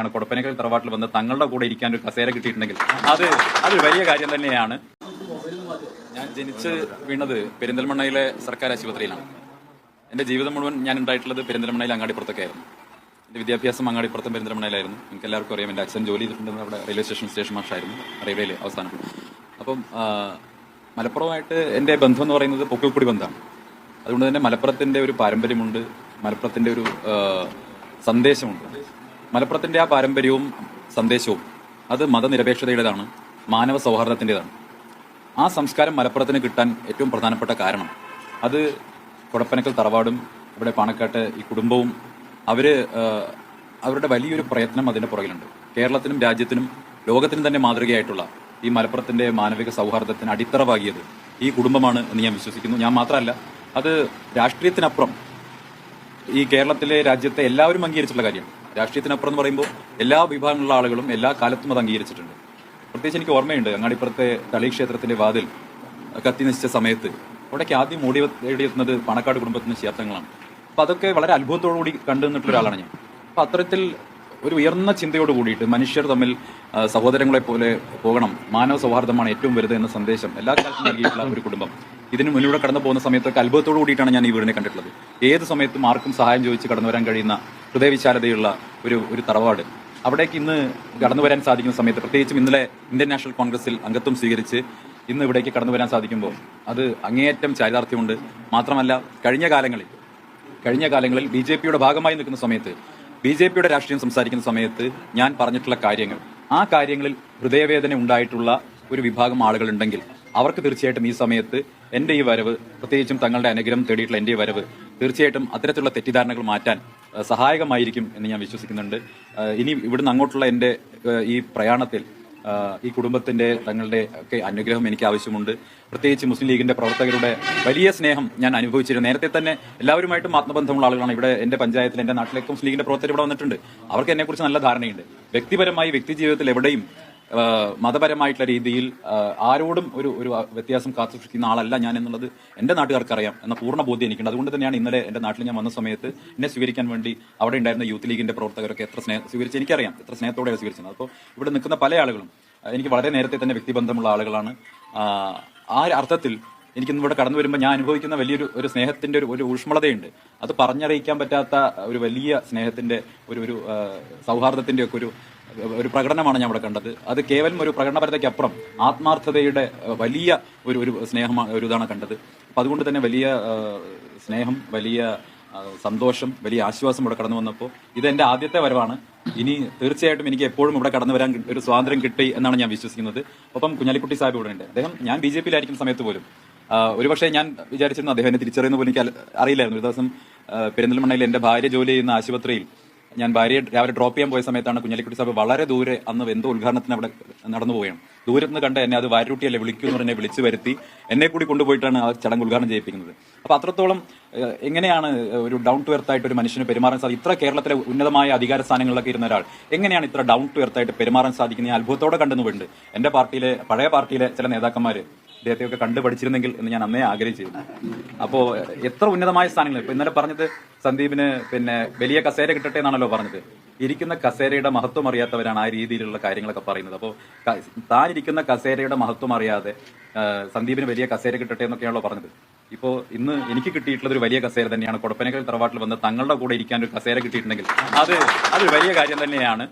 ആണ്. കൊടപ്പനക്കൽ തറവാട്ടിൽ വന്ന് തങ്ങളുടെ കൂടെ ഇരിക്കാൻ ഒരു കസേര കിട്ടിയിട്ടുണ്ടെങ്കിൽ അത് അതൊരു വലിയ കാര്യം തന്നെയാണ്. ഞാൻ ജനിച്ച് വീണത് പെരിന്തൽമണ്ണയിലെ സർക്കാർ ആശുപത്രിയിലാണ്. എന്റെ ജീവിതം മുഴുവൻ ഞാൻ ഉണ്ടായിട്ടുള്ളത് പെരിന്തൽമണ്ണയിൽ അങ്ങാടിപ്പുറത്തൊക്കെ ആയിരുന്നു. എന്റെ വിദ്യാഭ്യാസം അങ്ങാടിപ്പുറത്തും പെരിന്തൽമണ്ണയിലായിരുന്നു. നിങ്ങൾക്ക് എല്ലാവർക്കും അറിയാം എന്റെ അച്ഛൻ ജോലി ചെയ്തിട്ടുണ്ടെന്ന് അവിടെ റെയിൽവേ സ്റ്റേഷൻ സ്റ്റേഷൻ മാഷായിരുന്നു. റെയിൽവേയിൽ അവസാനം. അപ്പം മലപ്പുറമായിട്ട് എന്റെ ബന്ധം എന്ന് പറയുന്നത് പൊക്കിൾക്കുടി ബന്ധമാണ്. അതുകൊണ്ട് തന്നെ മലപ്പുറത്തിന്റെ ഒരു പാരമ്പര്യമുണ്ട് മലപ്പുറത്തിന്റെ ഒരു സന്ദേശമുണ്ട്. മലപ്പുറത്തിന്റെ ആ പാരമ്പര്യവും സന്ദേശവും അത് മതനിരപേക്ഷതയുടേതാണ് മാനവ സൗഹാർദ്ദത്തിന്റെതാണ് ആ സംസ്കാരം മലപ്പുറത്തിന് കിട്ടാൻ ഏറ്റവും പ്രധാനപ്പെട്ട കാരണം അത് കുടപ്പനക്കൽ തറവാടും ഇവിടെ പാണക്കാട്ട് ഈ കുടുംബവും അവർ അവരുടെ വലിയൊരു പ്രയത്നം അതിന്റെ പുറകിലുണ്ട്. കേരളത്തിനും രാജ്യത്തിനും ലോകത്തിനും തന്നെ മാതൃകയായിട്ടുള്ള ഈ മലപ്പുറത്തിന്റെ മാനവിക സൗഹാർദ്ദത്തിന് അടിത്തറവാകിയത് ഈ കുടുംബമാണ് എന്ന് ഞാൻ വിശ്വസിക്കുന്നു. ഞാൻ മാത്രമല്ല അത് രാഷ്ട്രീയത്തിനപ്പുറം ഈ കേരളത്തിലെ രാജ്യത്തെ എല്ലാവരും അംഗീകരിച്ചുള്ള കാര്യമാണ്. രാഷ്ട്രീയത്തിനപ്പുറം എന്ന് പറയുമ്പോൾ എല്ലാ വിഭാഗങ്ങളിലുള്ള ആളുകളും എല്ലാ കാലത്തും അത് അംഗീകരിച്ചിട്ടുണ്ട്. പ്രത്യേകിച്ച് എനിക്ക് ഓർമ്മയുണ്ട് അങ്ങാടിപ്പുറത്തെ തളി ക്ഷേത്രത്തിന്റെ വാതിൽ കത്തി നശിച്ച സമയത്ത്. അവിടേക്ക് ആദ്യം ഓടി തേടിയെത്തുന്നത് പണക്കാട് കുടുംബത്തിന് ക്ഷേത്രങ്ങളാണ് അപ്പൊ അതൊക്കെ വളരെ അത്ഭുതത്തോടു കൂടി കണ്ടു ഒരാളാണ് ഞാൻ. അപ്പൊ അത്തരത്തിൽ ഒരു ഉയർന്ന ചിന്തയോട് കൂടിയിട്ട് മനുഷ്യർ തമ്മിൽ സഹോദരങ്ങളെ പോലെ പോകണം. മാനവ സൗഹാർദ്ദമാണ് ഏറ്റവും വലുത് എന്ന സന്ദേശം എല്ലാ കാലത്തും നൽകിയിട്ടുള്ള ഒരു കുടുംബം. ഇതിന് മുന്നിലൂടെ കടന്നു പോകുന്ന സമയത്തൊക്കെ അത്ഭുതത്തോടു കൂടിയിട്ടാണ് ഞാൻ ഈ വീടിനെ കണ്ടിട്ടുള്ളത്. ഏത് സമയത്തും ആർക്കും സഹായം ചോദിച്ച് കടന്നു വരാൻ കഴിയുന്ന ഹൃദയവിശാലതയുള്ള ഒരു ഒരു തറവാട്. അവിടേക്ക് ഇന്ന് കടന്നു വരാൻ സാധിക്കുന്ന സമയത്ത് പ്രത്യേകിച്ചും ഇന്നലെ ഇന്ത്യൻ നാഷണൽ കോൺഗ്രസിൽ അംഗത്വം സ്വീകരിച്ച് ഇന്ന് ഇവിടേക്ക് കടന്നു വരാൻ സാധിക്കുമ്പോൾ അത് അങ്ങേയറ്റം ചാരിതാർത്ഥ്യമുണ്ട്. മാത്രമല്ല കഴിഞ്ഞ കാലങ്ങളിൽ കഴിഞ്ഞ കാലങ്ങളിൽ ബി ജെ പിയുടെ ഭാഗമായി നിൽക്കുന്ന സമയത്ത് ബി ജെ പിയുടെ രാഷ്ട്രീയം സംസാരിക്കുന്ന സമയത്ത് ഞാൻ പറഞ്ഞിട്ടുള്ള കാര്യങ്ങൾ. ആ കാര്യങ്ങളിൽ ഹൃദയവേദന ഉണ്ടായിട്ടുള്ള ഒരു വിഭാഗം ആളുകളുണ്ടെങ്കിൽ അവർക്ക് തീർച്ചയായിട്ടും ഈ സമയത്ത് എന്റെ ഈ വരവ് പ്രത്യേകിച്ചും തങ്ങളുടെ അനുഗ്രഹം തേടിയിട്ടുള്ള എന്റെ ഈ വരവ് തീർച്ചയായിട്ടും അത്തരത്തിലുള്ള തെറ്റിദ്ധാരണകൾ മാറ്റാൻ സഹായകമായിരിക്കും എന്ന് ഞാൻ വിശ്വസിക്കുന്നുണ്ട്. ഇനി ഇവിടുന്ന് അങ്ങോട്ടുള്ള എന്റെ ഈ പ്രയാണത്തിൽ ഈ കുടുംബത്തിന്റെ തങ്ങളുടെ ഒക്കെ അനുഗ്രഹം എനിക്ക് ആവശ്യമുണ്ട്. പ്രത്യേകിച്ച് മുസ്ലിം ലീഗിന്റെ പ്രവർത്തകരുടെ വലിയ സ്നേഹം ഞാൻ അനുഭവിച്ചിരുന്നു. നേരത്തെ തന്നെ എല്ലാവരുമായിട്ടും ആത്മബന്ധമുള്ള ആളുകളാണ് ഇവിടെ എന്റെ പഞ്ചായത്തിൽ എന്റെ നാട്ടിലേക്ക് മുസ്ലിം ലീഗിന്റെ പ്രവർത്തകർ ഇവിടെ വന്നിട്ടുണ്ട്. അവർക്ക് എന്നെക്കുറിച്ച് നല്ല ധാരണയുണ്ട്. വ്യക്തിപരമായി വ്യക്തി ജീവിതത്തിൽ എവിടെയും മതപരമായിട്ടുള്ള രീതിയിൽ ആരോടും ഒരു ഒരു വ്യത്യാസം കാത്തുസൂക്ഷിക്കുന്ന ആളല്ല ഞാൻ എന്നുള്ളത് എന്റെ നാട്ടുകാർക്ക് അറിയാം എന്ന പൂർണ ബോധ്യം എനിക്കുണ്ട്. അതുകൊണ്ട് തന്നെയാണ് ഇന്നലെ എന്റെ നാട്ടിൽ ഞാൻ വന്ന സമയത്ത് എന്നെ സ്വീകരിക്കാൻ വേണ്ടി അവിടെ ഉണ്ടായിരുന്ന യൂത്ത് ലീഗിന്റെ പ്രവർത്തകരൊക്കെ എത്ര സ്നേഹം സ്വീകരിച്ച് എനിക്കറിയാം എത്ര സ്നേഹത്തോടെയാണ് സ്വീകരിച്ചത്. അപ്പോൾ ഇവിടെ നിൽക്കുന്ന പല ആളുകളും എനിക്ക് വളരെ നേരത്തെ തന്നെ വ്യക്തിബന്ധമുള്ള ആളുകളാണ്. ആ അർത്ഥത്തിൽ എനിക്ക് ഇവിടെ കടന്നു വരുമ്പോൾ ഞാൻ അനുഭവിക്കുന്ന വലിയൊരു ഒരു സ്നേഹത്തിന്റെ ഒരു ഒരു ഊഷ്മളതയുണ്ട്. അത് പറഞ്ഞറിയിക്കാൻ പറ്റാത്ത ഒരു വലിയ സ്നേഹത്തിന്റെ ഒരു ഒരു സൗഹാർദ്ദത്തിന്റെ ഒക്കെ ഒരു ഒരു പ്രകടനമാണ് ഞാൻ ഇവിടെ കണ്ടത്. അത് കേവലം ഒരു പ്രകടനപരതയ്ക്കപ്പുറം ആത്മാർത്ഥതയുടെ വലിയ ഒരു ഒരു സ്നേഹമാണ് ഒരു ഇതാണ് കണ്ടത്. അപ്പം അതുകൊണ്ട് തന്നെ വലിയ സ്നേഹം വലിയ സന്തോഷം വലിയ ആശ്വാസം ഇവിടെ കടന്നു വന്നപ്പോൾ ഇത് എന്റെ ആദ്യത്തെ വരവാണ്. ഇനി തീർച്ചയായിട്ടും എനിക്ക് എപ്പോഴും ഇവിടെ കടന്നു വരാൻ ഒരു സ്വാതന്ത്ര്യം കിട്ടി എന്നാണ് ഞാൻ വിശ്വസിക്കുന്നത്. ഒപ്പം കുഞ്ഞാലിക്കുട്ടി സാഹിബ് ഇവിടെ ഉണ്ട്. അദ്ദേഹം ഞാൻ ബി ജെ പിയിലായിരിക്കുന്ന സമയത്ത് പോലും ഒരുപക്ഷെ ഞാൻ വിചാരിച്ചിരുന്നു അദ്ദേഹം എന്നെ തിരിച്ചറിയുന്ന പോലും എനിക്ക് അറിയില്ലായിരുന്നു. ഒരു ദിവസം പെരിന്തൽമണ്ണയിൽ എന്റെ ഭാര്യ ജോലി ചെയ്യുന്ന ആശുപത്രിയിൽ ഞാൻ ഭാര്യയെ രാവിലെ ഡ്രോപ്പ് ചെയ്യാൻ പോയ സമയത്താണ് കുഞ്ഞാലിക്കുട്ടി സാബ് വളരെ ദൂരെ അന്ന് എന്തോ ഉദ്ഘാടനത്തിന് അവിടെ നടന്നു പോവുകയാണ്. ദൂരത്ത് നിന്ന് കണ്ട് എന്നെ അത് വാരൂട്ടിയല്ലേ വിളിക്കൂ എന്ന് പറഞ്ഞ വിളിച്ചു വരുത്തി. എന്നെ കൂടി കൊണ്ടുപോയിട്ടാണ് ആ ചടങ്ങ് ഉദ്ഘാടനം ചെയ്യിപ്പിക്കുന്നത്. അപ്പൊ അത്രത്തോളം എങ്ങനെയാണ് ഒരു ഡൗൺ ടു എർത്ത് ആയിട്ട് ഒരു മനുഷ്യന് പെരുമാറാൻ സാധിക്കും? ഇത്ര കേരളത്തിലെ ഉന്നതമായ അധികാര സ്ഥാനങ്ങളിലൊക്കെ ഇരുന്ന ഒരാൾ എങ്ങനെയാണ് ഇത്ര ഡൗൺ ടു എർത്ത് ആയിട്ട് പെരുമാറാൻ സാധിക്കുന്നത്? അത്ഭുതത്തോടെ കണ്ടെന്ന് പോയിട്ടുണ്ട് എന്റെ പാർട്ടിയിലെ പഴയ പാർട്ടിയിലെ ചില നേതാക്കന്മാര് ഇദ്ദേഹത്തെയൊക്കെ കണ്ടു പഠിച്ചിരുന്നെങ്കിൽ എന്ന് ഞാൻ അന്നേ ആഗ്രഹിച്ചിരുന്നു അപ്പോ എത്ര ഉന്നതമായ സ്ഥാനങ്ങൾ. ഇപ്പൊ ഇന്നലെ പറഞ്ഞത് സന്ദീപിന് പിന്നെ വലിയ കസേര കിട്ടട്ടെ എന്നാണല്ലോ പറഞ്ഞത്. ഇരിക്കുന്ന കസേരയുടെ മഹത്വം അറിയാത്തവരാണ് ആ രീതിയിലുള്ള കാര്യങ്ങളൊക്കെ പറയുന്നത്. അപ്പോൾ താൻ ഇരിക്കുന്ന കസേരയുടെ മഹത്വം അറിയാതെ സന്ദീപിന് വലിയ കസേര കിട്ടട്ടെ എന്നൊക്കെയാണല്ലോ പറഞ്ഞത്. ഇപ്പോ ഇന്ന് എനിക്ക് കിട്ടിയിട്ടുള്ളത് ഒരു വലിയ കസേര തന്നെയാണ്. കൊടപ്പനക്കൽ തറവാട്ടിൽ വന്ന് തങ്ങളുടെ കൂടെ ഇരിക്കാൻ ഒരു കസേര കിട്ടിയിട്ടുണ്ടെങ്കിൽ അത് അതൊരു വലിയ കാര്യം തന്നെയാണ്.